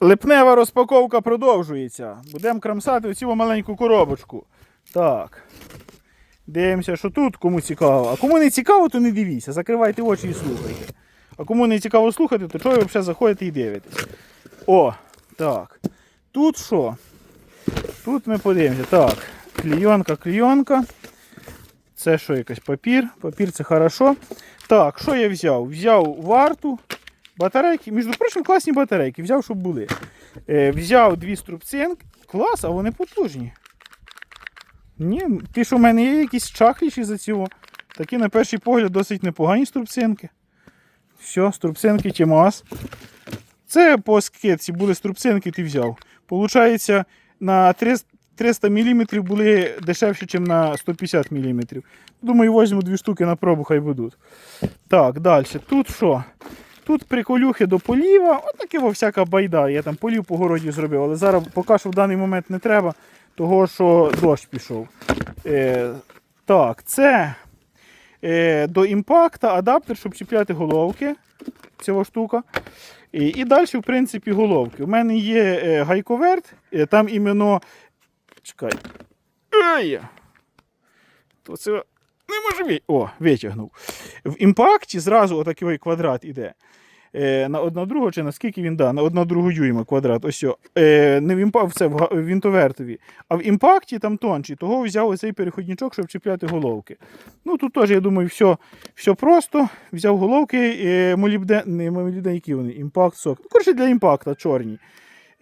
Липнева розпаковка продовжується. Будемо крамсати оцю маленьку коробочку. Так. Дивимося, що тут, кому цікаво. А кому не цікаво, то не дивіться. Закривайте очі і слухайте. А кому не цікаво слухати, то чого ви взагалі заходите і дивитесь. О, так. Тут що? Тут ми подивимося. Так, клійонка, клійонка. Це що якийсь папір? Папір це хорошо. Так, що я взяв? Взяв варту, батарейки, між прочим, класні батарейки, взяв, щоб були. Е, взяв дві струбцинки. Клас, а вони потужні. Ні, ті, що в мене є якісь чахліші за цього. Такі, на перший погляд, досить непогані струбцинки. Все, струбцинки Тімас. Це по скидці були струбцинки, ти взяв. Получається, на 300 300 мм були дешевші, ніж на 150 мм. Думаю, візьму дві штуки на пробу, хай будуть. Так, далі. Тут що? Тут приколюхи до поліва. Отаке во всяка байда. Я там полів по городі зробив, але зараз поки що в даний момент не треба, того що дощ пішов. Е, так, це е, до імпакта адаптер, щоб чіпляти головки. Цього штука. І, і далі, в принципі, головки. У мене є е, гайковерт, е, там іменно. Чекай. Ай! То це не може. О, витягнув. В імпакті зразу отакий квадрат іде. Е, на одна другу, чи наскільки він да, на одна другу дюйма квадрат. Ось. о. Е, не в імпакті, це в, в. А в імпакті там тонший. Того взяв оцей переходничок, щоб чіпляти головки. Ну тут теж, я думаю, все, все просто. Взяв головки, е, молібден, не молібден, які вони, імпакт сок. Ну, коротше, для імпакта чорні.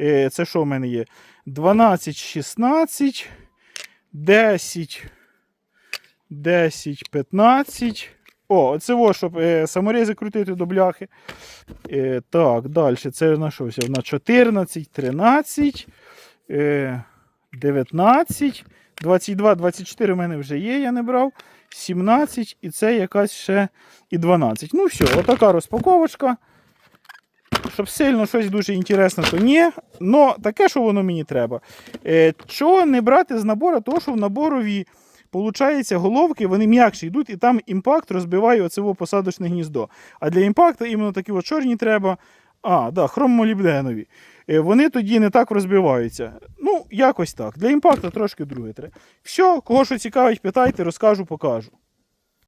Е, це що в мене є? 12, 16, 10, 10, 15. О, це во, щоб е, саморези крутити до бляхи. Е, так, далі. Це на що взяв? На 14, 13, е, 19, 22, 24 в мене вже є, я не брав. 17 і це якась ще і 12. Ну все, отака розпаковочка. Щоб сильно щось дуже інтересне, то ні. Но таке, що воно мені треба. Е, чого не брати з набору? Того, що в наборові Получається, головки вони м'якші йдуть, і там імпакт розбиває оце посадочне гніздо. А для імпакта іменно такі от чорні треба. А, да, хромолібденові. Е, Вони тоді не так розбиваються. Ну, якось так. Для імпакта трошки друге треба. Все, кого що цікавить, питайте, розкажу, покажу.